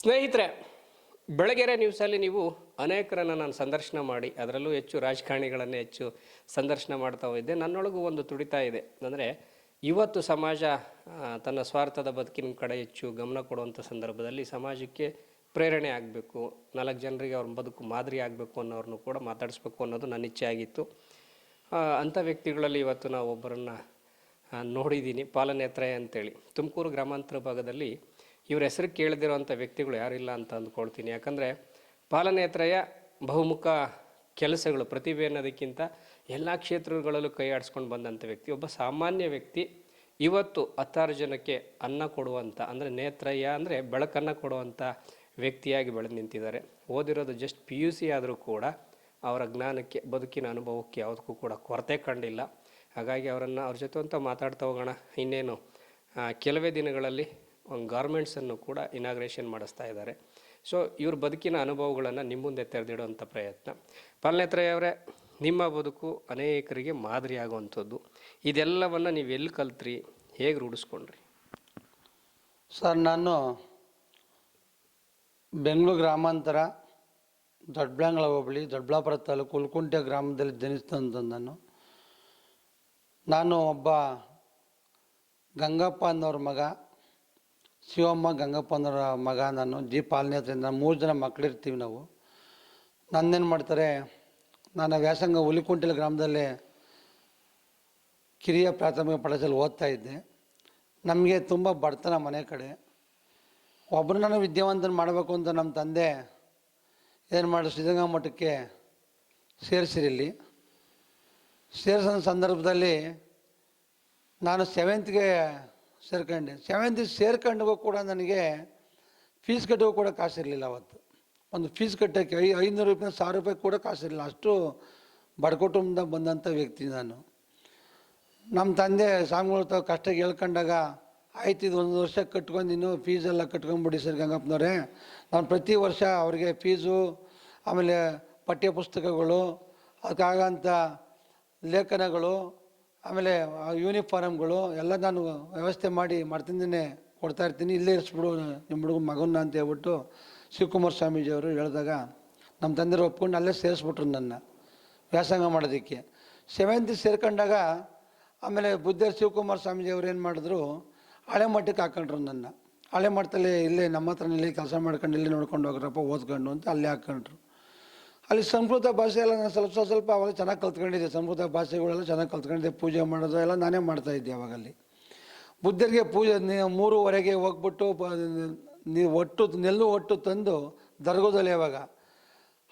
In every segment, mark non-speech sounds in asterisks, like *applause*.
ಸ್ನೇಹಿತರೆ, ಬೆಳಗೆರೆ ನ್ಯೂಸಲ್ಲಿ ನೀವು ಅನೇಕರನ್ನು ನಾನು ಸಂದರ್ಶನ ಮಾಡಿ, ಅದರಲ್ಲೂ ಹೆಚ್ಚು ರಾಜಕಾರಣಿಗಳನ್ನೇ ಹೆಚ್ಚು ಸಂದರ್ಶನ ಮಾಡ್ತಾ ಹೋಗಿದ್ದೆ. ನನ್ನೊಳಗೂ ಒಂದು ತುಡಿತ ಇದೆ. ಅಂದರೆ ಇವತ್ತು ಸಮಾಜ ತನ್ನ ಸ್ವಾರ್ಥದ ಬದುಕಿನ ಕಡೆ ಹೆಚ್ಚು ಗಮನ ಕೊಡುವಂಥ ಸಂದರ್ಭದಲ್ಲಿ ಸಮಾಜಕ್ಕೆ ಪ್ರೇರಣೆ ಆಗಬೇಕು. ನಾಲ್ಕು ಜನರಿಗೆ ಅವ್ರ ಬದುಕು ಮಾದರಿ ಆಗಬೇಕು ಅನ್ನೋರನ್ನು ಕೂಡ ಮಾತಾಡಿಸ್ಬೇಕು ಅನ್ನೋದು ನನ್ನ ಇಚ್ಛೆ ಆಗಿತ್ತು. ಅಂಥ ವ್ಯಕ್ತಿಗಳಲ್ಲಿ ಇವತ್ತು ನಾವು ಒಬ್ಬರನ್ನು ನೋಡಿದ್ದೀನಿ ಪಾಲನೇತ್ರಯ ಅಂತೇಳಿ. ತುಮಕೂರು ಗ್ರಾಮಾಂತರ ಭಾಗದಲ್ಲಿ ಇವ್ರ ಹೆಸರು ಕೇಳದಿರೋಂಥ ವ್ಯಕ್ತಿಗಳು ಯಾರಿಲ್ಲ ಅಂತ ಅಂದ್ಕೊಳ್ತೀನಿ. ಯಾಕಂದರೆ ಪಾಲನೇತ್ರಯ ಬಹುಮುಖ ಕೆಲಸಗಳು ಪ್ರತಿಭೆ ಅನ್ನೋದಕ್ಕಿಂತ ಎಲ್ಲ ಕ್ಷೇತ್ರಗಳಲ್ಲೂ ಕೈ ಆಡಿಸ್ಕೊಂಡು ಬಂದಂಥ ವ್ಯಕ್ತಿ, ಒಬ್ಬ ಸಾಮಾನ್ಯ ವ್ಯಕ್ತಿ ಇವತ್ತು ಹತ್ತಾರು ಜನಕ್ಕೆ ಅನ್ನ ಕೊಡುವಂಥ, ಅಂದರೆ ನೇತ್ರಯ್ಯ ಅಂದರೆ ಬೆಳಕನ್ನು ಕೊಡುವಂಥ ವ್ಯಕ್ತಿಯಾಗಿ ಬೆಳೆದು ನಿಂತಿದ್ದಾರೆ. ಓದಿರೋದು ಜಸ್ಟ್ ಪಿ ಯು ಸಿ ಆದರೂ ಕೂಡ ಅವರ ಜ್ಞಾನಕ್ಕೆ, ಬದುಕಿನ ಅನುಭವಕ್ಕೆ ಯಾವುದಕ್ಕೂ ಕೂಡ ಕೊರತೆ ಕಂಡಿಲ್ಲ. ಹಾಗಾಗಿ ಅವರನ್ನು ಅವ್ರ ಜೊತೆ ಅಂತ ಮಾತಾಡ್ತಾ ಹೋಗೋಣ. ಇನ್ನೇನು ಕೆಲವೇ ದಿನಗಳಲ್ಲಿ ಒಂದು ಗಾರ್ಮೆಂಟ್ಸನ್ನು ಕೂಡ ಇನಾಗ್ರೇಷನ್ ಮಾಡಿಸ್ತಾ ಇದ್ದಾರೆ. ಸೊ ಇವ್ರ ಬದುಕಿನ ಅನುಭವಗಳನ್ನು ನಿಮ್ಮ ಮುಂದೆ ತೆರೆದಿಡುವಂಥ ಪ್ರಯತ್ನ. ಪಾಲನೇತ್ರಯವರೇ ನಿಮ್ಮ ಬದುಕು ಅನೇಕರಿಗೆ ಮಾದರಿಯಾಗುವಂಥದ್ದು ಇದೆಲ್ಲವನ್ನು ನೀವು ಎಲ್ಲಿ ಕಲ್ತ್ರಿ, ಹೇಗೆ ರೂಢಿಸ್ಕೊಂಡ್ರಿ? ಸರ್, ನಾನು ಬೆಂಗಳೂರು ಗ್ರಾಮಾಂತರ, ದೊಡ್ಡಬಳ್ಳಾಂಗ್ಳ ಹೋಬಳಿ, ದೊಡ್ಡಬಳ್ಳಾಪುರ ತಾಲೂಕು ಉಲ್ಕುಂಟೆ ಗ್ರಾಮದಲ್ಲಿ ಜನಿಸಿದಂಥ ನಾನು ನಾನು ಒಬ್ಬ ಗಂಗಪ್ಪ ಅನ್ನೋರ ಮಗ. ಶಿವಮ್ಮ ಗಂಗಪ್ಪನವರ ಮಗ ನಾನು ಜಿ ಪಾಲನೆ ಹತ್ರ ಮೂರು ಜನ ಮಕ್ಕಳಿರ್ತೀವಿ ನಾವು. ನನ್ನೇನು ಮಾಡ್ತಾರೆ, ನಾನು ವ್ಯಾಸಂಗ ಹುಲಿಕುಂಟಿಲ್ ಗ್ರಾಮದಲ್ಲಿ ಕಿರಿಯ ಪ್ರಾಥಮಿಕ ಪಾಠಶಾಲೆ ಓದ್ತಾ ಇದ್ದೆ. ನಮಗೆ ತುಂಬ ಬಡತನ ಮನೆ ಕಡೆ. ಒಬ್ಬರನ್ನ ವಿದ್ಯಾವಂತನ ಮಾಡಬೇಕು ಅಂತ ನಮ್ಮ ತಂದೆ ಏನು ಮಾಡಿ ಸಿದ್ಧಗಂಗಾ ಮಠಕ್ಕೆ ಸೇರಿಸಿರಿಲ್ಲಿ ಸೇರಿಸೋ ಸಂದರ್ಭದಲ್ಲಿ ನಾನು ಸೆವೆಂತ್ಗೆ ಸೇರ್ಕೊಂಡೆ. ಸೆವೆಂತ್ ಸೇರ್ಕೊಂಡಾಗ ಕೂಡ ನನಗೆ ಫೀಸ್ ಕಟ್ಟಿಗೂ ಕೂಡ ಕಾಸಿರಲಿಲ್ಲ ಅವತ್ತು. ಒಂದು ಫೀಸ್ ಕಟ್ಟೋಕ್ಕೆ ಐ, ಐನೂರು ರೂಪಾಯಿ, ಸಾವಿರ ರೂಪಾಯಿ ಕೂಡ ಕಾಸಿರಲಿಲ್ಲ. ಅಷ್ಟು ಬಡ ಕುಟುಂಬದಿಂದ ಬಂದಂಥ ವ್ಯಕ್ತಿ ನಾನು. ನಮ್ಮ ತಂದೆ ಸ್ವಾಮಿಗಳ ತಾವು ಕಷ್ಟ ಹೇಳ್ಕೊಂಡಾಗ, ಆಯ್ತು, ಇದು ಒಂದು ವರ್ಷ ಕಟ್ಕೊಂಡು ಇನ್ನೂ ಫೀಸೆಲ್ಲ ಕಟ್ಕೊಂಡ್ಬಿಡಿ ಸರ್ ಗಂಗಪ್ಪನವ್ರೆ. ನಾನು ಪ್ರತಿ ವರ್ಷ ಅವ್ರಿಗೆ ಫೀಸು ಆಮೇಲೆ ಪಠ್ಯಪುಸ್ತಕಗಳು ಅದಕ್ಕಾಗಂಥ ಲೇಖನಗಳು ಆಮೇಲೆ ಯೂನಿಫಾರಮ್ಗಳು ಎಲ್ಲ ನಾನು ವ್ಯವಸ್ಥೆ ಮಾಡಿ ಮಾಡ್ತಿದ್ದೇನೆ ಕೊಡ್ತಾ ಇರ್ತೀನಿ. ಇಲ್ಲೇ ಇರಿಸ್ಬಿಡು ನಿಮ್ಮ ಹುಡುಗ ಮಗನ ಅಂತ ಹೇಳ್ಬಿಟ್ಟು ಶಿವಕುಮಾರ್ ಸ್ವಾಮೀಜಿ ಅವರು ಹೇಳಿದಾಗ ನಮ್ಮ ತಂದೆರು ಒಪ್ಕೊಂಡು ಅಲ್ಲೇ ಸೇರಿಸ್ಬಿಟ್ರು ನನ್ನ ವ್ಯಾಸಂಗ ಮಾಡೋದಕ್ಕೆ. ಸೆವೆಂತ್ ಸೇರ್ಕೊಂಡಾಗ ಆಮೇಲೆ ಬುದ್ಧ ಶಿವಕುಮಾರ್ ಸ್ವಾಮೀಜಿ ಅವ್ರು ಏನು ಮಾಡಿದ್ರು, ಹಳೆ ಮಠಕ್ಕೆ ಹಾಕೊಂಡ್ರು ನನ್ನ. ಹಳೆ ಮಠದಲ್ಲಿ ಇಲ್ಲೇ ನಮ್ಮ ಹತ್ರನೇ ಕೆಲಸ ಮಾಡ್ಕೊಂಡು ಇಲ್ಲೇ ನೋಡ್ಕೊಂಡು ಹೋಗ್ರಪ್ಪ, ಓದ್ಕೊಂಡು ಅಂತ ಅಲ್ಲೇ ಹಾಕೊಂಡ್ರು. ಅಲ್ಲಿ ಸಂಸ್ಕೃತ ಭಾಷೆ ಎಲ್ಲ ನಾನು ಸ್ವಲ್ಪ ಸ್ವಲ್ಪ ಅವಾಗ ಚೆನ್ನಾಗಿ ಕಲ್ತ್ಕೊಂಡಿದ್ದೆ. ಸಂಸ್ಕೃತ ಭಾಷೆಗಳೆಲ್ಲ ಚೆನ್ನಾಗಿ ಕಲ್ತ್ಕೊಂಡಿದ್ದೆ. ಪೂಜೆ ಮಾಡೋದು ಎಲ್ಲ ನಾನೇ ಮಾಡ್ತಾ ಇದ್ದೆ ಅವಾಗಲ್ಲಿ ಬುದ್ಧರಿಗೆ ಪೂಜೆ ಮೂರುವರೆಗೆ ಹೋಗ್ಬಿಟ್ಟು ನೀವು ಒಟ್ಟು ನೆಲ್ಲು ಒಟ್ಟು ತಂದು ದರ್ಗೋದಲ್ಲಿ ಅವಾಗ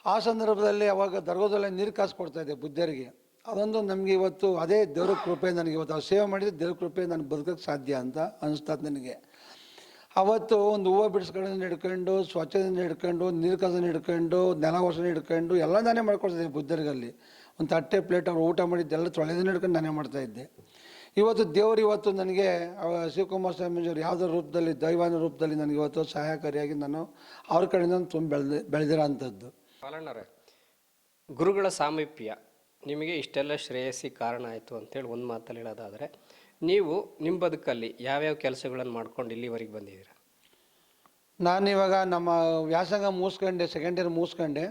ಆ ಸಂದರ್ಭದಲ್ಲಿ ಅವಾಗ ದರ್ಗೋದಲ್ಲಿ ನೀರು ಕಾಸು ಕೊಡ್ತಾ ಇದ್ದೆ ಬುದ್ಧರಿಗೆ. ಅದೊಂದು ನಮಗೆ ಇವತ್ತು ಅದೇ ದೇವ್ರ ಕೃಪೆ ನನಗೆ ಇವತ್ತು. ಅವ್ರು ಸೇವೆ ಮಾಡಿದ್ರೆ ದೇವ್ರ ಕೃಪೆ ನಾನು ಬದುಕೋಕ್ಕೆ ಸಾಧ್ಯ ಅಂತ ಅನಿಸ್ತದೆ ನನಗೆ. ಅವತ್ತು ಒಂದು ಹೂವು ಬಿಡಿಸ್ಕೊಳ್ಳೋದನ್ನ ಹಿಡ್ಕೊಂಡು ಸ್ವಚ್ಛದಿಂದ ಹಿಡ್ಕೊಂಡು ನೀರು ಕಸನ ಹಿಡ್ಕೊಂಡು ನೆಲ ವರ್ಷನ ಹಿಡ್ಕೊಂಡು ಎಲ್ಲ ನಾನೇ ಮಾಡ್ಕೊಳ್ತಿದ್ದೆ ಬುದ್ಧರಿಗಲ್ಲಿ ಒಂದು ತಟ್ಟೆ ಪ್ಲೇಟ್ ಅವ್ರು ಊಟ ಮಾಡಿದ್ದೆಲ್ಲ ತೊಳೆದನ್ನ ಹಿಡ್ಕೊಂಡು ನಾನೇ ಮಾಡ್ತಾ ಇದ್ದೆ. ಇವತ್ತು ದೇವರು ಇವತ್ತು ನನಗೆ ಶಿವಕುಮಾರ್ ಸ್ವಾಮೀಜಿಯವರು ಯಾವುದೋ ರೂಪದಲ್ಲಿ, ದೈವಾನ ರೂಪದಲ್ಲಿ ನನಗೆ ಇವತ್ತು ಸಹಾಯಕಾರಿಯಾಗಿ ನಾನು ಅವ್ರ ಕಡೆಯಿಂದ ತುಂಬ ಬೆಳೆದ, ಬೆಳೆದಿರೋ ಅಂಥದ್ದು. ಗುರುಗಳ ಸಾಮೀಪ್ಯ ನಿಮಗೆ ಇಷ್ಟೆಲ್ಲ ಶ್ರೇಯಸ್ಸಿ ಕಾರಣ ಆಯಿತು ಅಂತೇಳಿ ಒಂದು ಮಾತಲ್ಲಿ ಹೇಳೋದಾದರೆ ನೀವು ನಿಮ್ಮ ಬದುಕಲ್ಲಿ ಯಾವ್ಯಾವ ಕೆಲಸಗಳನ್ನು ಮಾಡ್ಕೊಂಡು ಇಲ್ಲಿವರೆಗೆ ಬಂದಿದ್ದೀರಾ? ನಾನು ಇವಾಗ ನಮ್ಮ ವ್ಯಾಸಂಗ ಮುಗಿಸ್ಕೊಂಡೆ ಸೆಕೆಂಡ್ ಇಯರ್ ಮುಗಿಸ್ಕೊಂಡೆ.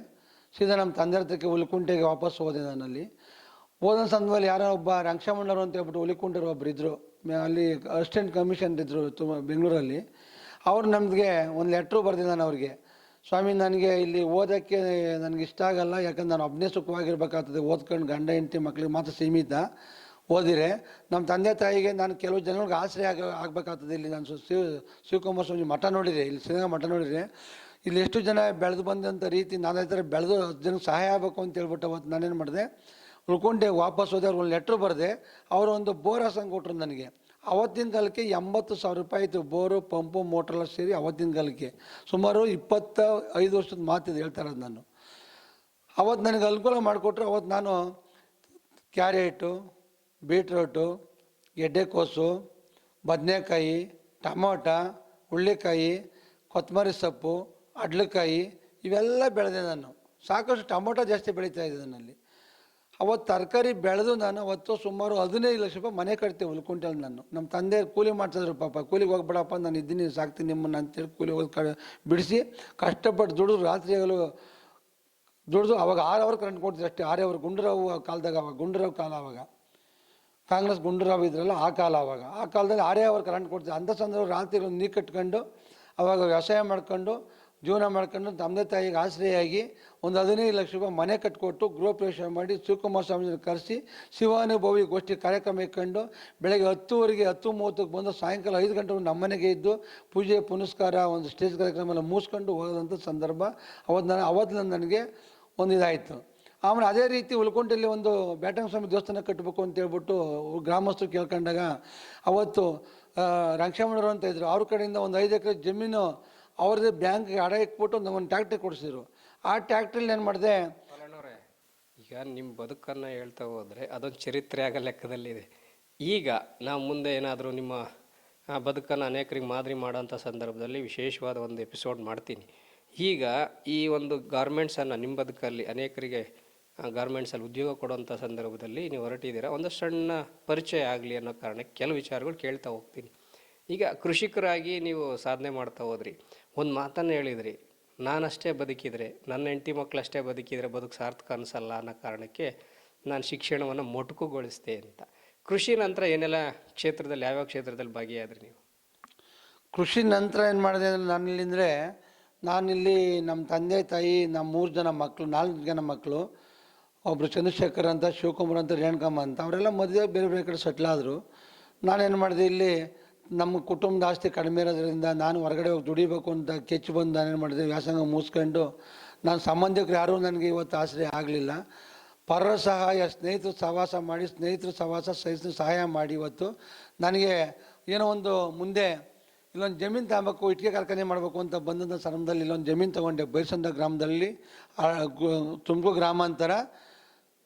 ಸೀದಾ ನಮ್ಮ ತಂದೆ ಹತ್ರಕ್ಕೆ ಹುಲಿಕುಂಟೆಗೆ ವಾಪಸ್ ಹೋದೆ ನಾನಲ್ಲಿ ಹೋದ ಸಂದರ್ಭದಲ್ಲಿ ಯಾರೋ ಒಬ್ಬ ರಂಕ್ಷಮಣ್ಣರು ಅಂತ ಹೇಳ್ಬಿಟ್ಟು ಹುಲಿಕುಂಟರು ಒಬ್ಬರು ಇದ್ದರು ಅಲ್ಲಿ ಅಸಿಸ್ಟೆಂಟ್ ಕಮಿಷನ್ ಇದ್ದರು ತುಂಬ ಬೆಂಗಳೂರಲ್ಲಿ. ಅವ್ರು ನಮಗೆ ಒಂದು ಲೆಟ್ರು ಬರ್ದಿದ್ದೆ ನಾನು ಅವ್ರಿಗೆ. ಸ್ವಾಮಿ, ನನಗೆ ಇಲ್ಲಿ ಓದೋಕ್ಕೆ ನನಗೆ ಇಷ್ಟ ಆಗಲ್ಲ, ಯಾಕಂದ್ರೆ ನಾನು ಒಬ್ಬನೇ ಸುಖವಾಗಿರ್ಬೇಕಾಗ್ತದೆ. ಓದ್ಕೊಂಡು ಗಂಡ, ಹೆಂಡತಿ ಮಕ್ಕಳಿಗೆ ಮಾತ್ರ ಸೀಮಿತ. ಓದಿರೆ ನಮ್ಮ ತಂದೆ ತಾಯಿಗೆ ನಾನು ಕೆಲವು ಜನಗಳಿಗೆ ಆಶ್ರಯ ಆಗ ಆಗಬೇಕಾಗ್ತದೆ. ಇಲ್ಲಿ ನಾನು ಶಿವ ಶಿವಕುಮಾರ ಸ್ವಾಮಿ ಮಠ ನೋಡಿದೆ ಇಲ್ಲಿ ಸಿನಿಮಾ ಮಠ ನೋಡಿದೆ ಇಲ್ಲಿ ಎಷ್ಟು ಜನ ಬೆಳೆದು ಬಂದಂಥ ರೀತಿ ನಾನು ಥರ ಬೆಳೆದು ಜನಕ್ಕೆ ಸಹಾಯ ಆಗಬೇಕು ಅಂತ ಹೇಳ್ಬಿಟ್ಟು ಅವತ್ತು ನಾನೇನು ಮಾಡಿದೆ, ಉಳ್ಕೊಂಡೆ, ವಾಪಸ್ ಹೋದೆ, ಅವ್ರಿಗೆ ಒಂದು ಲೆಟ್ರ್ ಬರೆದೆ, ಅವರು ಒಂದು ಬೋರ್ ಹಾಸಂಗೆ ಕೊಟ್ಟರು ನನಗೆ. ಅವತ್ತಿನ ಕಾಲಕ್ಕೆ ಎಂಬತ್ತು ಸಾವಿರ ರೂಪಾಯಿ ಇತ್ತು ಬೋರು, ಪಂಪು ಮೋಟ್ರೆಲ್ಲ ಸೇರಿ ಅವತ್ತಿನ ಕಾಲಕ್ಕೆ ಸುಮಾರು ಇಪ್ಪತ್ತ ಐದು ವರ್ಷದ ಮಾತಿದೆ ಹೇಳ್ತಾರೆ ನಾನು. ಅವತ್ತು ನನಗೆ ಅನುಕೂಲ ಮಾಡಿಕೊಟ್ರು, ಅವತ್ತು ನಾನು ಕ್ಯಾರೆಟು ಬೀಟ್ರೋಟು ಗೆಡ್ಡೆಕೋಸು ಬದನೆಕಾಯಿ, ಟಮೋಟ ಹುಳ್ಳಿಕಾಯಿ ಕೊತ್ತಂಬರಿ ಸೊಪ್ಪು, ಅಡ್ಲಕಾಯಿ ಇವೆಲ್ಲ ಬೆಳೆದೆ ನಾನು. ಸಾಕಷ್ಟು ಟೊಮೊಟೊ ಜಾಸ್ತಿ ಬೆಳೀತಾ ಇದ್ದೆ ನನ್ನಲ್ಲಿ. ಅವತ್ತು ತರಕಾರಿ ಬೆಳೆದು ನಾನು ಅವತ್ತು ಸುಮಾರು ಹದಿನೈದು ಲಕ್ಷ ರೂಪಾಯಿ ಮನೆ ಕಟ್ತೆ ಉಲ್ಕುಂಟಲ್ಲಿ ನಾನು. ನಮ್ಮ ತಂದೆ ಕೂಲಿ ಮಾಡ್ತಿದ್ರು ಪಾಪ. ಕೂಲಿಗೆ ಹೋಗ್ಬೇಡಪ್ಪ ನಾನು ಇದ್ದೀನಿ, ಸಾಕ್ತೀನಿ ನಿಮ್ಮನ್ನು ಅಂತೇಳಿ ಕೂಲಿ ಹೋಗಿ ಕ ಬಿಡಿಸಿ ಕಷ್ಟಪಟ್ಟು ದುಡಿದು ರಾತ್ರಿ ಹಗಲು ದುಡಿದು ಅವಾಗ ಆರು ಅವರ್ ಕರೆಂಟ್ ಕೊಡ್ತೀವಿ ಅಷ್ಟೇ. ಆರು ಅವರ್ ಗುಂಡೂರಾವ್ ಕಾಲದಾಗ ಅವಾಗ ಗುಂಡ್ರವು ಕಾಲ ಅವಾಗ. ಕಾಂಗ್ರೆಸ್ ಗುಂಡೂರಾವ್ ಇದ್ರಲ್ಲ ಆ ಕಾಲ ಅವಾಗ. ಆ ಕಾಲದಲ್ಲಿ ಆರೇ ಅವರ್ ಕರೆಂಟ್ ಕೊಡ್ತಿದ್ರು. ಅಂಥ ಸಂದರ್ಭ ರಾತ್ರಿ ನೀರು ಕಟ್ಕೊಂಡು, ಅವಾಗ ವ್ಯವಸಾಯ ಮಾಡ್ಕೊಂಡು, ಜೀವನ ಮಾಡ್ಕೊಂಡು ತಂದೆ ತಾಯಿಗೆ ಆಶ್ರಯಾಗಿ ಒಂದು ಹದಿನೈದು ಲಕ್ಷ ರೂಪಾಯಿ ಮನೆ ಕಟ್ಕೊಟ್ಟು ಗೃಹ ಪ್ರವೇಶ ಮಾಡಿ ಶಿವಕುಮಾರ ಸ್ವಾಮೀಜಿ ಕರೆಸಿ ಶಿವಾನುಭವಿ ಗೋಷ್ಠಿ ಕಾರ್ಯಕ್ರಮ ಇಟ್ಕೊಂಡು ಬೆಳಗ್ಗೆ ಹತ್ತುವರೆಗೆ ಹತ್ತು ಮೂವತ್ತಕ್ಕೆ ಬಂದು ಸಾಯಂಕಾಲ ಐದು ನಮ್ಮ ಮನೆಗೆ ಇದ್ದು ಪೂಜೆ, ಪುನಸ್ಕಾರ ಒಂದು ಸ್ಟೇಜ್ ಕಾರ್ಯಕ್ರಮ ಎಲ್ಲ ಮುಗಿಸ್ಕೊಂಡು ಹೋಗೋದಂಥ ಸಂದರ್ಭ ಅವತ್ತು ನಾನು ಅವತ್ತು ನನಗೆ ಒಂದು ಇದಾಯಿತು. ಆಮೇಲೆ ಅದೇ ರೀತಿ ಉಳ್ಕೊಂಡಲ್ಲಿ ಒಂದು ಬ್ಯಾಟಂಗ ಸ್ವಾಮಿ ದೇವಸ್ಥಾನ ಕಟ್ಟಬೇಕು ಅಂತ ಹೇಳ್ಬಿಟ್ಟು ಗ್ರಾಮಸ್ಥರು ಕೇಳ್ಕೊಂಡಾಗ ಅವತ್ತು ರಂಕ್ಷಮಣರು ಅಂತ ಇದ್ದರು ಅವ್ರ ಕಡೆಯಿಂದ ಒಂದು ಐದು ಎಕರೆ ಜಮೀನು ಅವ್ರದ್ದೇ ಬ್ಯಾಂಕ್ಗೆ ಅಡ ಇಟ್ಬಿಟ್ಟು ಒಂದು ಟ್ಯಾಕ್ಟ್ರಿ ಕೊಡಿಸಿದ್ರು. ಆ ಟ್ಯಾಕ್ಟ್ರಿಲಿ ಏನು ಮಾಡಿದೆ? ಈಗ ನಿಮ್ಮ ಬದುಕನ್ನು ಹೇಳ್ತಾ ಹೋದರೆ ಅದೊಂದು ಚರಿತ್ರೆ ಆಗ ಲೆಕ್ಕದಲ್ಲಿದೆ. ಈಗ ನಾವು ಮುಂದೆ ಏನಾದರೂ ನಿಮ್ಮ ಬದುಕನ್ನು ಅನೇಕರಿಗೆ ಮಾದರಿ ಮಾಡೋಂಥ ಸಂದರ್ಭದಲ್ಲಿ ವಿಶೇಷವಾದ ಒಂದು ಎಪಿಸೋಡ್ ಮಾಡ್ತೀನಿ. ಈಗ ಈ ಒಂದು ಗಾರ್ಮೆಂಟ್ಸನ್ನು ನಿಮ್ಮ ಬದುಕಲ್ಲಿ ಅನೇಕರಿಗೆ ಗಾರ್ಮೆಂಟ್ಸಲ್ಲಿ ಉದ್ಯೋಗ ಕೊಡುವಂಥ ಸಂದರ್ಭದಲ್ಲಿ ನೀವು ಹೊರಟಿದ್ದೀರಾ? ಒಂದು ಸಣ್ಣ ಪರಿಚಯ ಆಗಲಿ ಅನ್ನೋ ಕಾರಣಕ್ಕೆ ಕೆಲವು ವಿಚಾರಗಳು ಕೇಳ್ತಾ ಹೋಗ್ತೀನಿ. ಈಗ ಕೃಷಿಕರಾಗಿ ನೀವು ಸಾಧನೆ ಮಾಡ್ತಾ ಹೋದ್ರಿ. ಒಂದು ಮಾತನ್ನು ಹೇಳಿದ್ರಿ, ನಾನಷ್ಟೇ ಬದುಕಿದರೆ, ನನ್ನ ಹೆಂಡತಿ ಮಕ್ಕಳಷ್ಟೇ ಬದುಕಿದರೆ ಬದುಕು ಸಾರ್ಥಕ ಅನಿಸಲ್ಲ ಅನ್ನೋ ಕಾರಣಕ್ಕೆ ನಾನು ಶಿಕ್ಷಣವನ್ನು ಮೊಟಕುಗೊಳಿಸ್ದೆ ಅಂತ. ಕೃಷಿ ನಂತರ ಏನೆಲ್ಲ ಕ್ಷೇತ್ರದಲ್ಲಿ ಯಾವ್ಯಾವ ಕ್ಷೇತ್ರದಲ್ಲಿ ಭಾಗಿಯಾದ್ರಿ ನೀವು? ಕೃಷಿ ನಂತರ ಏನು ಮಾಡಿದೆ ಅಂದರೆ ನಾನಿಲ್ಲಿಂದರೆ ನಾನಿಲ್ಲಿ ನಮ್ಮ ತಂದೆ ತಾಯಿ ನಮ್ಮ ಮೂರು ಜನ ಮಕ್ಕಳು ನಾಲ್ಕು ಜನ ಮಕ್ಕಳು ಒಬ್ಬರು ಚಂದ್ರಶೇಖರ್ ಅಂತ, ಶಿವಕುಮಾರ್ ಅಂತ, ರೇಣುಕಮ್ಮ ಅಂತ, ಅವರೆಲ್ಲ ಮದುವೆ ಬೇರೆ ಬೇರೆ ಕಡೆ ಸೆಟ್ಲ್ ಆದರು. ನಾನೇನು ಮಾಡಿದೆ, ಇಲ್ಲಿ ನಮ್ಮ ಕುಟುಂಬದ ಆಸ್ತಿ ಕಡಿಮೆ ಇರೋದ್ರಿಂದ ನಾನು ಹೊರಗಡೆ ಹೋಗಿ ದುಡಿಬೇಕು ಅಂತ ಕೆಚ್ಚು ಬಂದು ನಾನೇನು ಮಾಡಿದೆ, ವ್ಯಾಸಂಗ ಮುಗಿಸ್ಕೊಂಡು ನಾನು ಸಂಬಂಧಿಕರು ಯಾರೂ ನನಗೆ ಇವತ್ತು ಆಶ್ರಯ ಆಗಲಿಲ್ಲ. ಪರರ ಸಹಾಯ, ಸ್ನೇಹಿತರು ಸಹವಾಸ ಮಾಡಿ, ಸ್ನೇಹಿತರು ಸಹವಾಸ ಸಹಿತ ಸಹಾಯ ಮಾಡಿ ಇವತ್ತು ನನಗೆ ಏನೋ ಒಂದು ಮುಂದೆ ಇಲ್ಲೊಂದು ಜಮೀನು ತಗೋಬೇಕು, ಇಟ್ಟಿಗೆ ಕಾರ್ಖಾನೆ ಮಾಡಬೇಕು ಅಂತ ಬಂದಂಥ ಸಂದರ್ಭದಲ್ಲಿ ಇಲ್ಲೊಂದು ಜಮೀನು ತೊಗೊಂಡೆ ಬೈಸಂದ ಗ್ರಾಮದಲ್ಲಿ ತುಮಕೂರು ಗ್ರಾಮಾಂತರ.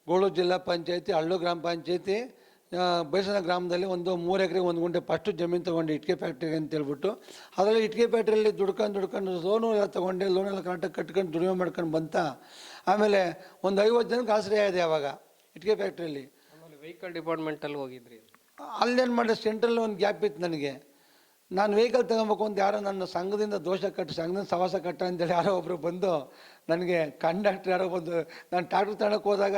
ಗೋಳು ಜಿಲ್ಲಾ ಪಂಚಾಯತಿ ಹಳ್ಳು ಗ್ರಾಮ ಪಂಚಾಯತಿ ಬೈಸನ ಗ್ರಾಮದಲ್ಲಿ ಒಂದು ಮೂರು ಎಕರೆ ಒಂದು ಗುಂಟೆ ಪಸ್ಟು ಜಮೀನು ತೊಗೊಂಡು ಇಟ್ಕೆ ಫ್ಯಾಕ್ಟ್ರಿಗೆ ಅಂತ ಹೇಳ್ಬಿಟ್ಟು ಅದರಲ್ಲಿ ಇಟ್ಕೆ ಫ್ಯಾಕ್ಟ್ರಿಯಲ್ಲಿ ದುಡ್ಕೊಂಡು ದುಡ್ಕೊಂಡು ಲೋನು ಎಲ್ಲ ತೊಗೊಂಡೆ ಲೋನ್ ಎಲ್ಲ ಕರೆಕ್ಟಾಗಿ ಕಟ್ಕೊಂಡು ದುಡಿಮೆ ಮಾಡ್ಕೊಂಡು ಬಂತ ಆಮೇಲೆ ಒಂದು ಐವತ್ತು ಜನಕ್ಕೆ ಆಶ್ರಯ ಇದೆ ಅವಾಗ ಇಟ್ಕೆ ಫ್ಯಾಕ್ಟ್ರಿಯಲ್ಲಿ ಆಮೇಲೆ ವೆಹಿಕಲ್ ಡಿಪಾರ್ಟ್ಮೆಂಟಲ್ಲಿ ಹೋಗಿದ್ರಿ? ಅಲ್ಲೇನು ಮಾಡಿದೆ ಸೆಂಟ್ರಲ್ಲಿ ಒಂದು ಗ್ಯಾಪ್ ಇತ್ತು ನನಗೆ. ನಾನು ವೆಹಿಕಲ್ ತಗೊಬೇಕು ಅಂತ ಯಾರೋ ನನ್ನ ಸಂಘದಿಂದ ದೋಷ ಕಟ್ಟು ಸಂಘದಿಂದ ಸವಾಸ ಕಟ್ಟ ಅಂತೇಳಿ ಯಾರೋ ಒಬ್ಬರು ಬಂದು ನನಗೆ ಕಂಡಕ್ಟರ್ ಯಾರೋ ಬಂದು ನಾನು ಟ್ಯಾಕ್ಟ್ರ್ ತಗೊಳಕ್ಕೆ ಹೋದಾಗ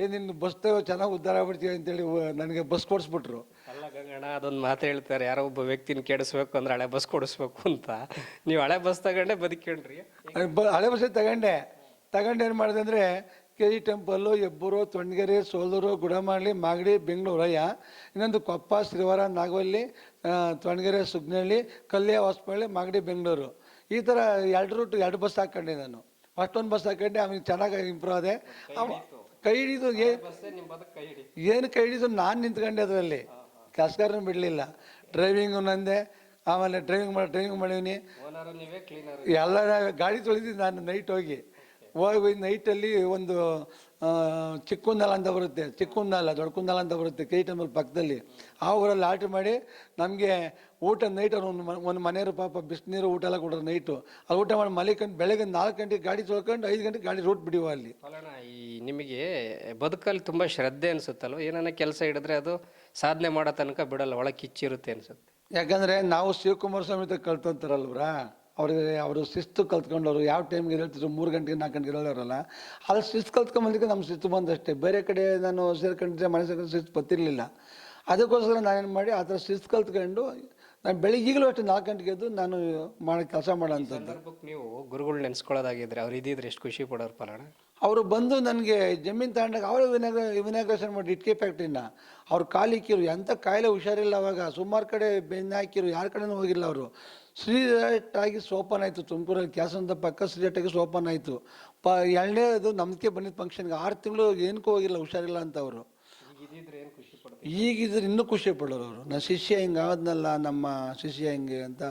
ಏ ನಿನ್ನ ಬಸ್ ತಗೋ ಚೆನ್ನಾಗಿ ಉದ್ಧಾರ ಆಗ್ಬಿಡ್ತೀವಿ ಅಂತೇಳಿ ನನಗೆ ಬಸ್ ಕೊಡಿಸ್ಬಿಟ್ರು. ಅಲ್ಲ ಗಂಗಣ್ಣ ಅದೊಂದು ಮಾತು ಹೇಳ್ತಾರೆ ಯಾರೋ ಒಬ್ಬ ವ್ಯಕ್ತಿನ ಕೆಡಿಸ್ಬೇಕು ಅಂದ್ರೆ ಹಳೆ ಬಸ್ ಕೊಡಿಸ್ಬೇಕು ಅಂತ. ನೀವು ಹಳೆ ಬಸ್ ತಗೊಂಡೆ ಬದುಕೊಂಡ್ರಿ ಬ ಹಳೆ ಬಸ್ಸೇ ತಗೊಂಡೆ. ತಗೊಂಡು ಏನು ಮಾಡಿದೆ ಅಂದರೆ K G temple Hebburu Tondagere Soluru Gudamali Magadi Bengaluru ಅಯ್ಯ ಇನ್ನೊಂದು ಕೊಪ್ಪ ಶ್ರೀವಾರ ನಾಗವಲ್ಲಿ ಆ, ಸುಗ್ನಳ್ಳಿ ಸುಗ್ನಹಳ್ಳಿ ಕಲ್ಯ ಹೊಸಪಳ್ಳಿ ಮಾಗಡಿ ಬೆಂಗಳೂರು. ಈ ಥರ ಎರಡು ರೂಟ್ ಎರಡು ಬಸ್ ಹಾಕ್ಕೊಂಡೆ ನಾನು. ಫಸ್ಟ್ ಒಂದು ಬಸ್ ಹಾಕೊಂಡೆ ಅವ್ನಿಗೆ ಚೆನ್ನಾಗಿ ಇಂಪ್ರೂವ್ ಆದೆ. ಕೈ ಹಿಡಿದು ಏನು ಕೈ ಹಿಡಿದು ನಾನು ನಿಂತ್ಕೊಂಡೆ ಅದರಲ್ಲಿ. ಕೆಲಸಗಾರನ ಬಿಡಲಿಲ್ಲ. ಡ್ರೈವಿಂಗು ನಂದೆ ಆಮೇಲೆ ಡ್ರೈವಿಂಗ್ ಮಾಡಿ ಡ್ರೈವಿಂಗ್ ಮಾಡೀನಿ ಎಲ್ಲ ಗಾಡಿ ತೊಳೆದಿದ್ದು ನಾನು ನೈಟ್ ಹೋಗಿ. ಹೋಗಿ ನೈಟಲ್ಲಿ ಒಂದು ಚಿಕ್ಕುಂದಲ ಅಂತ ಬರುತ್ತೆ ಚಿಕ್ಕುಂದಲ ದೊಡ್ಡಕುಂದಲ ಅಂತ ಬರುತ್ತೆ ಕೆ ಟೆಂಪಲ್ ಪಕ್ಕದಲ್ಲಿ. ಆ ಊರಲ್ಲಿ ಆರ್ಡ್ರ್ ಮಾಡಿ ನಮಗೆ ಊಟ ನೈಟ್ ಒಂದು ಮ- ಒಂದು ಮನೆಯವರು ಪಾಪ ಬಿಸಿನೀರು ಊಟ ಎಲ್ಲ ಕೊಡೋರು ನೈಟು ಆ ಊಟ ಮಾಡಿ ಮಲಿಕೊಂಡು ಬೆಳಗ್ಗೆ ನಾಲ್ಕು ಗಂಟೆಗೆ ಗಾಡಿ ತೊಳ್ಕೊಂಡು ಐದು ಗಂಟೆಗೆ ಗಾಡಿ ರೂಟ್ ಬಿಡಿವ ಅಲ್ಲಿ. ಈ ನಿಮಗೆ ಬದುಕಲ್ಲಿ ತುಂಬ ಶ್ರದ್ಧೆ ಅನಿಸುತ್ತಲ್ವ? ಏನಾನ ಕೆಲಸ ಹಿಡಿದ್ರೆ ಅದು ಸಾಧನೆ ಮಾಡೋ ತನಕ ಬಿಡಲ್ಲ ಒಳಗೆ ಕಿಚ್ಚಿರುತ್ತೆ ಅನಿಸುತ್ತೆ. ಯಾಕಂದರೆ ನಾವು ಶಿವಕುಮಾರ ಸ್ವಾಮಿ ಕಲ್ತಂತಾರಲ್ವ್ರಾ ಅವ್ರಿಗೆ ಅವರು ಶಿಸ್ತು ಕಲ್ತ್ಕೊಂಡವರು ಯಾವ ಟೈಮ್ಗೆ ಹೇಳ್ತಿದ್ರು ಮೂರು ಗಂಟೆಗೆ ನಾಲ್ಕು ಗಂಟೆಗೆ ಹೇಳೋರಲ್ಲ ಅಲ್ಲಿ ಶಿಸ್ತು ಕಲ್ತ್ಕೊಂಬಂದಕ್ಕೆ ನಮ್ಮ ಶಿಸ್ತು ಬಂದಷ್ಟೇ. ಬೇರೆ ಕಡೆ ನಾನು ಸೇರ್ಕೊಂಡಿದ್ದೆ ಮನೆ ಸೇರ್ಕೊಂಡು ಶಿಸ್ತು ಬತ್ತಿರಲಿಲ್ಲ ಅದಕ್ಕೋಸ್ಕರ ನಾನೇನು ಮಾಡಿ ಆ ಥರ ಶಿಸ್ತು ಕಲ್ತ್ಕೊಂಡು ನಾನು ಬೆಳಿಗ್ಗೆಗಲೂ ಅಷ್ಟೇ ನಾಲ್ಕು ಗಂಟೆಗೆ ಎದ್ದು ನಾನು ಮಾಡೋ ಕೆಲಸ ಮಾಡೋಂಥದ್ದು. ನೀವು ಗುರುಗಳು ನೆನೆಸ್ಕೊಳ್ಳೋದಾಗಿದ್ರೆ ಅವ್ರು ಇದ್ದಿದ್ರೆ ಎಷ್ಟು ಖುಷಿ ಪಡೋರು ಪಾಲಣ್ಣ ಅವರು ಬಂದು ನನಗೆ ಜಮೀನು ತಗೊಂಡಾಗ ಅವರು ವಿನಾಗ ವಿನಾಗ್ರೇಷನ್ ಮಾಡಿ ಇಟ್ಕೆ ಫ್ಯಾಕ್ಟ್ರಿನ. ಅವ್ರು ಕಾಲಿಕ್ಕಿರು ಎಂಥ ಕಾಯಿಲೆ ಹುಷಾರಿಲ್ಲ ಅವಾಗ. ಸುಮಾರು ಕಡೆ ಬೆನ್ನ ಹಾಕಿರು ಯಾರ ಕಡೆನೂ ಹೋಗಿಲ್ಲ ಅವರು. ಶ್ರೀರೇಟಾಗಿ ಸೋಪನ್ ಆಯಿತು ತುಮಕೂರಲ್ಲಿ ಕ್ಯಾಸಂದ ಪಕ್ಕ ಆಗಿ ಸೋಪನ್ ಆಯಿತು. ಪ ಎರಡನೇದು ನಂಬಿಕೆ ಬಂದಿದ್ದ ಫಂಕ್ಷನ್ಗೆ ಆರು ತಿಂಗಳು ಏನಕ್ಕೂ ಹೋಗಿಲ್ಲ ಹುಷಾರಿಲ್ಲ ಅಂತ ಅವರು ಈಗಿದ್ರೆ ಇನ್ನೂ ಖುಷಿ ಪಡೋರು ಅವರು. ನನ್ನ ಶಿಷ್ಯ ಹಿಂಗೆ ಆದ್ನಲ್ಲ ನಮ್ಮ ಶಿಷ್ಯ ಹಿಂಗೆ ಅಂತ.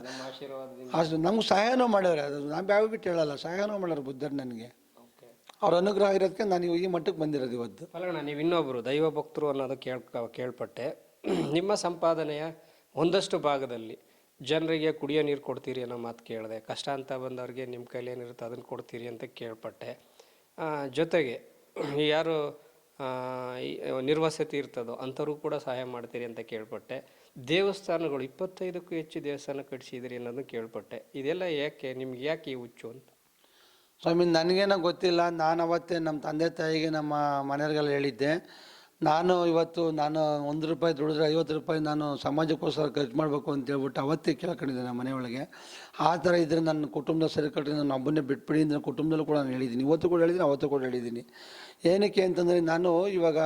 ಅದು ನಮ್ಗೆ ಸಹಾಯನೂ ಮಾಡ್ಯಾರ ಅದು ನಾವು ಯಾವ ಬಿಟ್ಟು ಹೇಳಲ್ಲ ಸಹಾಯನೂ ಮಾಡ್ಯಾರ ಬುದ್ಧರು ನನಗೆ. ಅವ್ರ ಅನುಗ್ರಹ ಇರೋದಕ್ಕೆ ನಾನು ಈ ಮಟ್ಟಕ್ಕೆ ಬಂದಿರೋದು ಇವತ್ತು. ಅಲ್ಲಣ್ಣ ನೀವು ಇನ್ನೊಬ್ಬರು ದೈವ ಭಕ್ತರು ಅನ್ನೋದು ಕೇಳ್ಕ ಕೇಳ್ಪಟ್ಟೆ. ನಿಮ್ಮ ಸಂಪಾದನೆಯ ಒಂದಷ್ಟು ಭಾಗದಲ್ಲಿ ಜನರಿಗೆ ಕುಡಿಯೋ ನೀರು ಕೊಡ್ತೀರಿ ಅನ್ನೋ ಮಾತು ಕೇಳಿದೆ. ಕಷ್ಟ ಅಂತ ಬಂದವ್ರಿಗೆ ನಿಮ್ಮ ಕೈಲಿ ಏನಿರುತ್ತೆ ಅದನ್ನು ಕೊಡ್ತೀರಿ ಅಂತ ಕೇಳ್ಪಟ್ಟೆ. ಜೊತೆಗೆ *clears throat* ಯಾರು ನಿರ್ವಸತಿ ಇರ್ತದೋ ಅಂಥವ್ರು ಕೂಡ ಸಹಾಯ ಮಾಡ್ತೀರಿ ಅಂತ ಕೇಳ್ಪಟ್ಟೆ. ದೇವಸ್ಥಾನಗಳು ಇಪ್ಪತ್ತೈದಕ್ಕೂ ಹೆಚ್ಚು ದೇವಸ್ಥಾನ ಕಟ್ಸಿದಿರಿ ಅನ್ನೋದು ಕೇಳ್ಪಟ್ಟೆ. ಇದೆಲ್ಲ ಯಾಕೆ, ನಿಮ್ಗೆ ಯಾಕೆ ಈ ಹುಚ್ಚು ಅಂತ? ಸ್ವಾಮಿ, ನನಗೇನೋ ಗೊತ್ತಿಲ್ಲ. ನಾನು ಅವತ್ತೇ ನಮ್ಮ ತಂದೆ ತಾಯಿಗೆ ನಮ್ಮ ಮನೆಯವ್ರಿಗೆಲ್ಲ ಹೇಳಿದ್ದೆ. ನಾನು ಇವತ್ತು ನಾನು ಒಂದು ರೂಪಾಯಿ ದುಡಿದ್ರೆ ಐವತ್ತು ರೂಪಾಯಿ ನಾನು ಸಮಾಜಕ್ಕೋಸ್ಕರ ಖರ್ಚು ಮಾಡಬೇಕು ಅಂತ ಹೇಳ್ಬಿಟ್ಟು ಅವತ್ತೇ ಕೇಳ್ಕೊಂಡಿದ್ದೆ ನಮ್ಮ ಮನೆಯೊಳಗೆ ಆ ಥರ ಇದ್ದರೆ ನನ್ನ ಕುಟುಂಬದ ಸರಿ ಕಟ್ಟಿ ನಾನು ಒಬ್ಬನೇ ಬಿಟ್ಬಿಡಿ ನನ್ನ ಕುಟುಂಬದಲ್ಲೂ ಕೂಡ ನಾನು ಹೇಳಿದ್ದೀನಿ. ಇವತ್ತು ಕೂಡ ಹೇಳಿದ್ದೀನಿ, ಅವತ್ತು ಕೂಡ ಹೇಳಿದ್ದೀನಿ. ಏನಕ್ಕೆ ಅಂತಂದರೆ ನಾನು ಇವಾಗ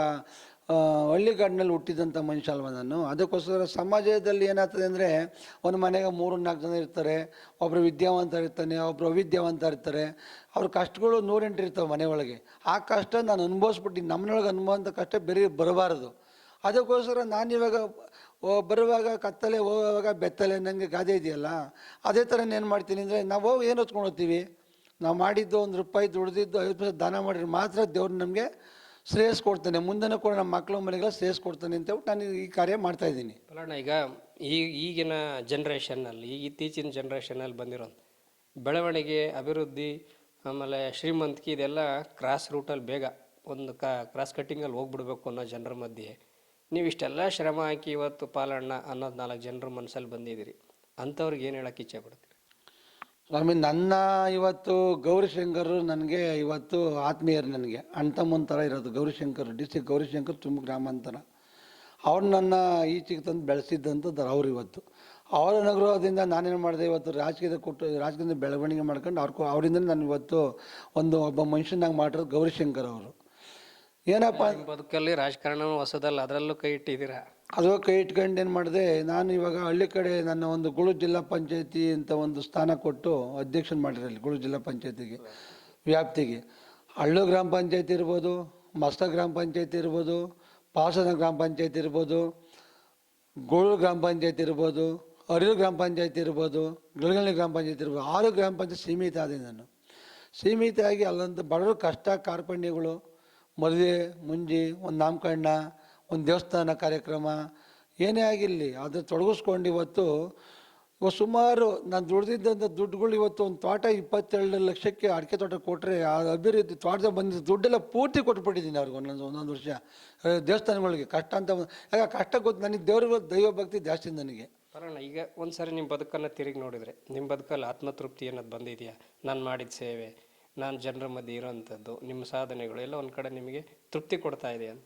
ಹಳ್ಳಿಗಾಡಿನಲ್ಲಿ ಹುಟ್ಟಿದಂಥ ಮನುಷ್ಯ ಅಲ್ವ ನಾನು? ಅದಕ್ಕೋಸ್ಕರ ಸಮಾಜದಲ್ಲಿ ಏನಾಗ್ತದೆ ಅಂದರೆ ಒಂದು ಮನೆಗೆ ಮೂರು ನಾಲ್ಕು ಜನ ಇರ್ತಾರೆ ಒಬ್ಬರು ವಿದ್ಯಾವಂತ ಇರ್ತಾನೆ ಒಬ್ಬರು ಅವಿದ್ಯಾವಂತ ಇರ್ತಾರೆ. ಅವ್ರ ಕಷ್ಟಗಳು ನೂರೆಂಟು ಇರ್ತವೆ ಮನೆಯೊಳಗೆ ಆ ಕಷ್ಟ ನಾನು ಅನುಭವಿಸ್ಬಿಟ್ಟು ನಮ್ಮನೊಳಗೆ ಅನುಭವಂಥ ಕಷ್ಟ ಬೇರೆ ಬರಬಾರದು. ಅದಕ್ಕೋಸ್ಕರ ನಾನು ಇವಾಗ ಬರುವಾಗ ಕತ್ತಲೆ ಹೋಗುವಾಗ ಬೆತ್ತಲೆ ನನಗೆ ಗಾದೆ ಇದೆಯಲ್ಲ? ಅದೇ ಥರ ಏನು ಮಾಡ್ತೀನಿ ಅಂದರೆ ನಾವು ಹೋಗಿ ಏನು ಹೊತ್ಕೊಂಡು ಹೋಗ್ತೀವಿ? ನಾವು ಮಾಡಿದ್ದು ಒಂದು ರೂಪಾಯಿ ದುಡ್ದಿದ್ದು ಐವತ್ತು ಪೈಸೆ ದಾನ ಮಾಡಿದ್ರೆ ಮಾತ್ರ ದೇವ್ರು ನಮಗೆ ಶ್ರೇಯಸ್ ಕೊಡ್ತಾನೆ. ಮುಂದೆನೂ ಕೂಡ ನಮ್ಮ ಮಕ್ಕಳು ಮನೆಗೆಲ್ಲ ಶ್ರೇಯಸ್ ಕೊಡ್ತಾನೆ ಅಂತ ನಾನು ಈ ಕಾರ್ಯ ಮಾಡ್ತಾ ಇದ್ದೀನಿ. ಅಲ್ಲಣ್ಣ ಈಗ ಈ ಈಗಿನ ಜನ್ರೇಷನ್ನಲ್ಲಿ ಇತ್ತೀಚಿನ ಜನ್ರೇಷನಲ್ಲಿ ಬಂದಿರೋದು ಬೆಳವಣಿಗೆ, ಅಭಿವೃದ್ಧಿ, ಆಮೇಲೆ ಶ್ರೀಮಂತಿಕೆ ಇದೆಲ್ಲ ಕ್ರಾಸ್ ರೂಟಲ್ಲಿ ಬೇಗ ಒಂದು ಕ ಕ್ರಾಸ್ ಕಟ್ಟಿಂಗಲ್ಲಿ ಹೋಗ್ಬಿಡ್ಬೇಕು ಅನ್ನೋ ಜನರ ಮಧ್ಯೆ ನೀವು ಇಷ್ಟೆಲ್ಲ ಶ್ರಮ ಹಾಕಿ ಇವತ್ತು ಪಾಲಣ್ಣ ಅನ್ನೋದು ನಾಲ್ಕು ಜನರ ಮನಸ್ಸಲ್ಲಿ ಬಂದಿದ್ದೀರಿ. ಅಂಥವ್ರಿಗೆ ಏನು ಹೇಳೋಕ್ಕೆ ಇಚ್ಛೆ ಪಡ್ತೀರಿ? ಸ್ವಾಮಿ ನನ್ನ ಇವತ್ತು ಗೌರಿಶಂಕರ್ ನನಗೆ ಇವತ್ತು ಆತ್ಮೀಯರು ನನಗೆ. ಅಣ್ಣ ಥರ ಇರೋದು ಗೌರಿಶಂಕರ್ ಡಿಸ್ಟಿಕ್ ಗೌರಿಶಂಕರ್ ತುಂಬ ಗ್ರಾಮಾಂತರ. ಅವ್ರು ನನ್ನ ಈಚೆಗೆ ತಂದು ಬೆಳೆಸಿದ್ದಂಥದ್ದು ಅವ್ರು ಇವತ್ತು. ಅವರ ಅನುಗ್ರಹದಿಂದ ನಾನೇನು ಮಾಡಿದೆ, ಇವತ್ತು ರಾಜಕೀಯದ ಕೊಟ್ಟು, ರಾಜಕೀಯದ ಬೆಳವಣಿಗೆ ಮಾಡ್ಕೊಂಡು ಅವ್ರ ಅವರಿಂದ ನಾನು ಇವತ್ತು ಒಂದು ಒಬ್ಬ ಮನುಷ್ಯನಾಗಿ ಮಾಡಿರೋದು ಗೌರಿಶಂಕರ್ ಅವರು. ಏನಪ್ಪ ಬದುಕಲ್ಲಿ ರಾಜಕಾರಣ ಹೊಸದಲ್ಲ, ಅದರಲ್ಲೂ ಕೈ ಇಟ್ಟಿದ್ದೀರಾ? ಅದು ಕೈ ಇಟ್ಕೊಂಡು ಏನು ಮಾಡಿದೆ, ನಾನು ಇವಾಗ ಹಳ್ಳಿ ಕಡೆ ನನ್ನ ಒಂದು ಗುಳು ಜಿಲ್ಲಾ ಪಂಚಾಯತಿ ಅಂತ ಒಂದು ಸ್ಥಾನ ಕೊಟ್ಟು ಅಧ್ಯಕ್ಷನ ಅಲ್ಲಿ ಗುಳು ಜಿಲ್ಲಾ ಪಂಚಾಯತಿಗೆ, ವ್ಯಾಪ್ತಿಗೆ. ಹಳ್ಳು ಗ್ರಾಮ ಪಂಚಾಯತಿ ಇರ್ಬೋದು, ಮಸ್ತ ಗ್ರಾಮ ಪಂಚಾಯತಿ ಇರ್ಬೋದು, ಪಾಸನ ಗ್ರಾಮ ಪಂಚಾಯತಿ ಇರ್ಬೋದು, ಗೋಳು ಗ್ರಾಮ ಪಂಚಾಯತಿ ಇರ್ಬೋದು, ಅರಿಲು ಗ್ರಾಮ ಪಂಚಾಯತಿ ಇರ್ಬೋದು, ಗಿಳಗಳ್ಳಿ ಗ್ರಾಮ ಪಂಚಾಯತಿ ಇರ್ಬೋದು, ಆರು ಗ್ರಾಮ ಪಂಚಾಯತ್ ಸೀಮಿತ ಆದೆ ನಾನು. ಸೀಮಿತ ಆಗಿ ಅಲ್ಲಂತ ಬಡವರು ಕಷ್ಟ, ಕಾರ್ಪಣ್ಯಗಳು, ಮದುವೆ, ಮುಂಜಿ, ಒಂದು ನಾಮಕರಣ ಒಂದು ದೇವಸ್ಥಾನ ಕಾರ್ಯಕ್ರಮ, ಏನೇ ಆಗಿರಲಿ, ಅದು ತೊಡಗಿಸ್ಕೊಂಡು ಇವತ್ತು ಸುಮಾರು ನಾನು ದುಡ್ದಿದ್ದಂಥ ದುಡ್ಡುಗಳು ಇವತ್ತು ಒಂದು ತೋಟ ಇಪ್ಪತ್ತೆರಡು ಲಕ್ಷಕ್ಕೆ ಅಡಿಕೆ ತೋಟ ಕೊಟ್ಟರೆ ಆ ಅಭಿವೃದ್ಧಿ ತೋಟದಲ್ಲಿ ಬಂದಿದ್ದ ದುಡ್ಡೆಲ್ಲ ಪೂರ್ತಿ ಕೊಟ್ಬಿಟ್ಟಿದ್ದೀನಿ ಅವ್ರಿಗೆ ಒಂದೊಂದು ಒಂದೊಂದು ವರ್ಷ. ದೇವಸ್ಥಾನಗಳಿಗೆ ಕಷ್ಟ ಅಂತ ಯಾಕೆ ಕಷ್ಟ ಗೊತ್ತು, ನನಗೆ ದೇವ್ರ ದೈವ ಭಕ್ತಿ ಜಾಸ್ತಿ ನನಗೆ. ಬರೋಣ ಈಗ ಒಂದು ಸಾರಿ ನಿಮ್ಮ ಬದುಕನ್ನು ತಿರುಗಿ ನೋಡಿದರೆ, ನಿಮ್ಮ ಬದುಕಲ್ಲಿ ಆತ್ಮತೃಪ್ತಿ ಅನ್ನೋದು ಬಂದಿದೆಯಾ? ನಾನು ಮಾಡಿದ ಸೇವೆ, ನಾನು ಜನರ ಮಧ್ಯೆ ಇರೋವಂಥದ್ದು ನಿಮ್ಮ ಸಾಧನೆಗಳು, ಎಲ್ಲ ಒಂದು ಕಡೆ ನಿಮಗೆ ತೃಪ್ತಿ ಕೊಡ್ತಾ ಇದೆ ಅಂತ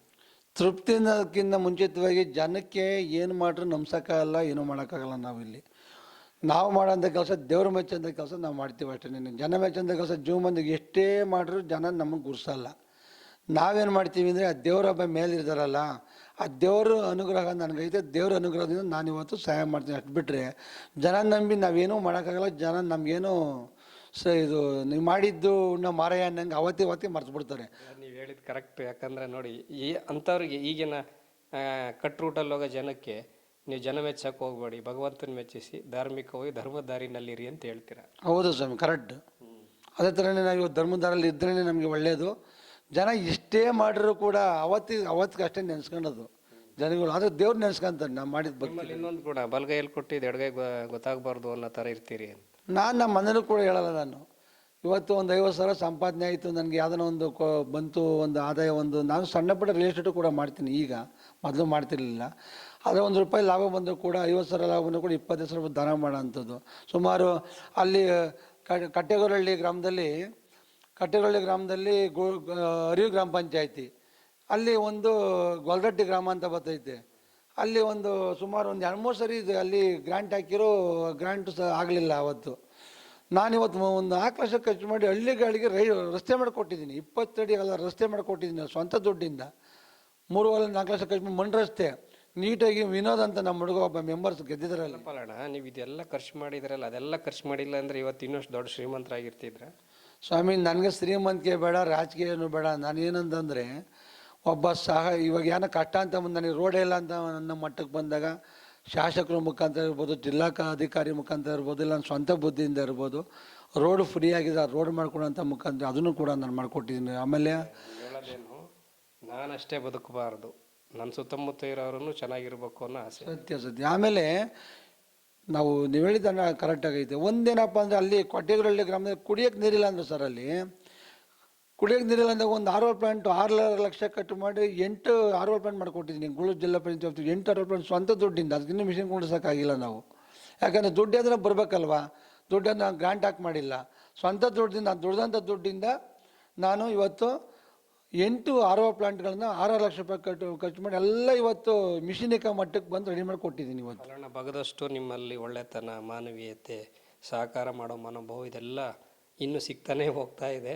ತೃಪ್ತಿ ಅನ್ನೋದಕ್ಕಿಂತ ಮುಂಚಿತವಾಗಿ ಜನಕ್ಕೆ ಏನು ಮಾಡ್ರೂ ನಂಬ್ಸೋಕ್ಕಾಗಲ್ಲ, ಏನೂ ಮಾಡೋಕ್ಕಾಗಲ್ಲ ನಾವಿಲ್ಲಿ ನಾವು ಮಾಡೋಂಥ ಕೆಲಸ ದೇವ್ರ ಮೆಚ್ಚಂಥ ಕೆಲಸ ನಾವು ಮಾಡ್ತೀವಿ ಅಷ್ಟೇ. ಜನ ಮೆಚ್ಚಂಥ ಕೆಲಸ ಜೀವ ಮಂದಿಗೆ ಎಷ್ಟೇ ಮಾಡಿದ್ರು ಜನ ನಮಗೆ ಗುರ್ಸಲ್ಲ. ನಾವೇನು ಮಾಡ್ತೀವಿ ಅಂದರೆ, ಆ ದೇವ್ರ ಹಬ್ಬ ಮೇಲಿರ್ತಾರಲ್ಲ ಆ ದೇವ್ರ ಅನುಗ್ರಹ ನನಗೈತೆ, ದೇವ್ರ ಅನುಗ್ರಹದಿಂದ ನಾನು ಇವತ್ತು ಸಹಾಯ ಮಾಡ್ತೀನಿ ಅಷ್ಟು ಬಿಟ್ಟರೆ ಜನ ನಂಬಿ ನಾವೇನೂ ಮಾಡೋಕ್ಕಾಗಲ್ಲ, ಜನ ನಮಗೇನು ಸ ಇದು ನೀವು ಮಾಡಿದ್ದು ನಾವು ಮಾರಾಯ ಅನ್ನಂಗೆ ಅವತ್ತೇ ಅವತ್ತೇ ಮರ್ತು ಬಿಡ್ತಾರೆ ಹೇಳಿದ ಕರೆಕ್ಟ್ ಯಾಕಂದರೆ ನೋಡಿ ಈ ಅಂಥವ್ರಿಗೆ ಈಗಿನ ಕಟ್ ರೂಟಲ್ಲಿ ಹೋಗೋ ಜನಕ್ಕೆ ನೀವು ಜನ ಮೆಚ್ಚಕ್ಕೆ ಹೋಗ್ಬೇಡಿ ಭಗವಂತನ ಮೆಚ್ಚಿಸಿ ಧಾರ್ಮಿಕವಾಗಿ ಧರ್ಮದಾರಿನಲ್ಲಿ ದಾರಿನಲ್ಲಿರಿ ಅಂತ ಹೇಳ್ತೀರಾ. ಹೌದು ಸ್ವಾಮಿ ಕರೆಕ್ಟ್ ಅದೇ ಥರನೇ ನಾವು ಇವತ್ತು ಧರ್ಮದಾರಲ್ಲಿ ಇದ್ರೇ ನಮಗೆ ಒಳ್ಳೆಯದು ಜನ ಇಷ್ಟೇ ಮಾಡಿದ್ರು ಕೂಡ ಅವತ್ತಿಗೆ ಅವತ್ತಿಗೆ ಅಷ್ಟೇ ನೆನೆಸ್ಕೊಂಡದು ಜನಗಳು ಆದರೆ ದೇವ್ರು ನೆನೆಸ್ಕೊಂತಾರೆ ನಾವು ಮಾಡಿದ ಬಗ್ಗೆ. ಇನ್ನೊಂದು ಕೂಡ ಬಲಗೈಯಲ್ಲಿ ಕೊಟ್ಟಿದ್ದು ಎಡಗೈ ಗೊತ್ತಾಗಬಾರ್ದು ಅನ್ನೋ ಥರ ಇರ್ತೀರಿ ಅಂತ. ನಾನು ನಮ್ಮ ಮನೇಲೂ ಕೂಡ ಹೇಳಲ್ಲ ನಾನು. ಇವತ್ತು ಒಂದು ಐವತ್ತು ಸಾವಿರ ಸಂಪಾದನೆ ಆಯಿತು, ನನಗೆ ಯಾವ್ದಾನ ಒಂದು ಕೊ, ಬಂತು, ಒಂದು ಆದಾಯ ಒಂದು. ನಾನು ಸಣ್ಣ ಪುಟ್ಟ ರಿಯಲ್ ಎಸ್ಟೇಟು ಕೂಡ ಮಾಡ್ತೀನಿ ಈಗ, ಮೊದಲು ಮಾಡ್ತಿರ್ಲಿಲ್ಲ. ಆದರೆ ಒಂದು ರೂಪಾಯಿ ಲಾಭ ಬಂದರೂ ಕೂಡ ಐವತ್ತು ಸಾವಿರ ಲಾಭ ಬಂದರೂ ಕೂಡ ಇಪ್ಪತ್ತೈದು ಸಾವಿರ ರೂಪಾಯಿ ದಾನ ಮಾಡೋ ಅಂಥದ್ದು ಸುಮಾರು ಅಲ್ಲಿ ಕಟ್ಟೆಗೊರಳ್ಳಿ ಗ್ರಾಮದಲ್ಲಿ ಕಟ್ಟೆಗೊರಳ್ಳಿ ಗ್ರಾಮದಲ್ಲಿ ಗೋ ಅರಿವು ಗ್ರಾಮ ಪಂಚಾಯಿತಿ. ಅಲ್ಲಿ ಒಂದು ಗೊಲ್ಗಟ್ಟಿ ಗ್ರಾಮ ಅಂತ ಬರ್ತೈತೆ. ಅಲ್ಲಿ ಒಂದು ಸುಮಾರು ಒಂದು ಎರಡು ಮೂರು ಸರಿ ಇದು. ಅಲ್ಲಿ ಗ್ರ್ಯಾಂಟ್ ಹಾಕಿರೋ ಗ್ರಾಂಟ್ ಸಹ ಆಗಲಿಲ್ಲ ಅವತ್ತು. ನಾನಿವತ್ತು ಒಂದು ನಾಲ್ಕು ಲಕ್ಷ ಖರ್ಚು ಮಾಡಿ ಹಳ್ಳಿಗಳಿಗೆ ರೈ ರಸ್ತೆ ಮಾಡಿಕೊಟ್ಟಿದ್ದೀನಿ. ಇಪ್ಪತ್ತಡಿ ಅಲ್ಲ ರಸ್ತೆ ಮಾಡಿಕೊಟ್ಟಿದ್ದೀನಿ ಸ್ವಂತ ದುಡ್ಡಿಂದ. ಮೂರುವರೆ ನಾಲ್ಕು ಲಕ್ಷ ಖರ್ಚು ಮಾಡಿ ಮಣ್ಣು ರಸ್ತೆ. ನೀಟಾಗಿ ವಿನೋದ್ ಅಂತ ನಮ್ಮ ಹುಡುಗ ಒಬ್ಬ ಮೆಂಬರ್ಸ್ ಗೆದ್ದಿದ್ರಲ್ಲ. ಅಲ್ಲಣ್ಣ ನೀವು ಇದೆಲ್ಲ ಖರ್ಚು ಮಾಡಿದ್ರಲ್ಲ ಅದೆಲ್ಲ ಖರ್ಚು ಮಾಡಿಲ್ಲ ಅಂದರೆ ಇವತ್ತು ಇನ್ನಷ್ಟು ದೊಡ್ಡ ಶ್ರೀಮಂತರಾಗಿರ್ತಿದ್ರೆ? ಸ್ವಾಮಿ ನನಗೆ ಶ್ರೀಮಂತಿಕೆ ಬೇಡ ರಾಜಕೀಯನೂ ಬೇಡ. ನಾನು ಏನಂತಂದರೆ ಒಬ್ಬ ಸಹ ಇವಾಗ ಏನೋ ಕಷ್ಟ ಅಂತ ಬಂದು ನನಗೆ ರೋಡೇ ಇಲ್ಲ ಅಂತ ನನ್ನ ಮಟ್ಟಕ್ಕೆ ಬಂದಾಗ ಶಾಸಕರ ಮುಖಾಂತರ ಇರ್ಬೋದು ಜಿಲ್ಲಾ ಅಧಿಕಾರಿ ಮುಖಾಂತರ ಇರ್ಬೋದು ಇಲ್ಲ ನನ್ನ ಸ್ವಂತ ಬುದ್ಧಿಯಿಂದ ಇರ್ಬೋದು ರೋಡ್ ಫ್ರೀ ಆಗಿದೆ ಆ ರೋಡ್ ಮಾಡ್ಕೊಡೋಂಥ ಮುಖಾಂತರ ಅದನ್ನು ಕೂಡ ನಾನು ಮಾಡಿಕೊಟ್ಟಿದ್ದೀನಿ. ಆಮೇಲೆ ನಾನಷ್ಟೇ ಬದುಕಬಾರ್ದು. ನನ್ನ ಸುತ್ತಮುತ್ತ ಇರೋರನ್ನು ಚೆನ್ನಾಗಿರ್ಬೇಕು ಅನ್ನೋ ಆಸೆ. ಸತ್ಯ ಸತ್ಯ. ಆಮೇಲೆ ನಾವು ನೀವು ಹೇಳಿದ ಕರೆಕ್ಟಾಗೈತೆ ಒಂದೇನಪ್ಪ ಅಂದರೆ ಅಲ್ಲಿ ಕೊಟ್ಟೆಗರಳ್ಳಿ ಗ್ರಾಮದಲ್ಲಿ ಕುಡಿಯೋಕ್ಕೆ ನೀರಿಲ್ಲ ಅಂದ್ರೆ ಸರ್ ಅಲ್ಲಿ ಕುಡಿಯೋಕೆ ನೀರಿಲ್ಲ ಅಂದಾಗ ಒಂದು ಆರ್ ಓ ಪ್ಲಾಂಟ್ ಆರು ಲಕ್ಷ ಕಟ್ ಮಾಡಿ ಎಂಟು ಆರ್ ಪ್ಲಾಂಟ್ ಮಾಡಿಕೊಟ್ಟಿದ್ದೀನಿ ಗುಳು ಜಿಲ್ಲಾ ಪಂಚಾಯತ್ ಎಂಟು ಆರ್ ಪ್ಲಾಂಟ್ ಸ್ವಂತ ದುಡ್ಡಿಂದ. ಅದಕ್ಕಿನ್ನೂ ಮಿಷಿನ್ ಕೊಂಡಿಸೋಕ್ಕಾಗಿಲ್ಲ ನಾವು. ಯಾಕಂದರೆ ದುಡ್ಡು ಅದನ್ನು ಬರಬೇಕಲ್ವಾ? ದುಡ್ಡನ್ನು ಗ್ರಾಂಟ್ ಹಾಕಿ ಮಾಡಿಲ್ಲ. ಸ್ವಂತ ದುಡ್ಡಿಂದ, ದುಡ್ದಂಥ ದುಡ್ಡಿಂದ ನಾನು ಇವತ್ತು ಎಂಟು ಆರ್ ಓ ಪ್ಲಾಂಟ್ಗಳನ್ನ ಆರಾರು ಲಕ್ಷ ರೂಪಾಯಿ ಕಟ್ಟು, ಖರ್ಚು ಮಾಡಿ ಎಲ್ಲ ಇವತ್ತು ಮಿಷಿನಿಕ ಮಟ್ಟಕ್ಕೆ ಬಂದು ರೆಡಿ ಮಾಡಿ ಕೊಟ್ಟಿದ್ದೀನಿ ಇವತ್ತು. ಕಾರಣ ಬಗದಷ್ಟು ನಿಮ್ಮಲ್ಲಿ ಒಳ್ಳೆತನ, ಮಾನವೀಯತೆ, ಸಹಕಾರ ಮಾಡೋ ಮನೋಭಾವ ಇದೆಲ್ಲ ಇನ್ನೂ ಸಿಗ್ತಾನೆ ಹೋಗ್ತಾ ಇದೆ.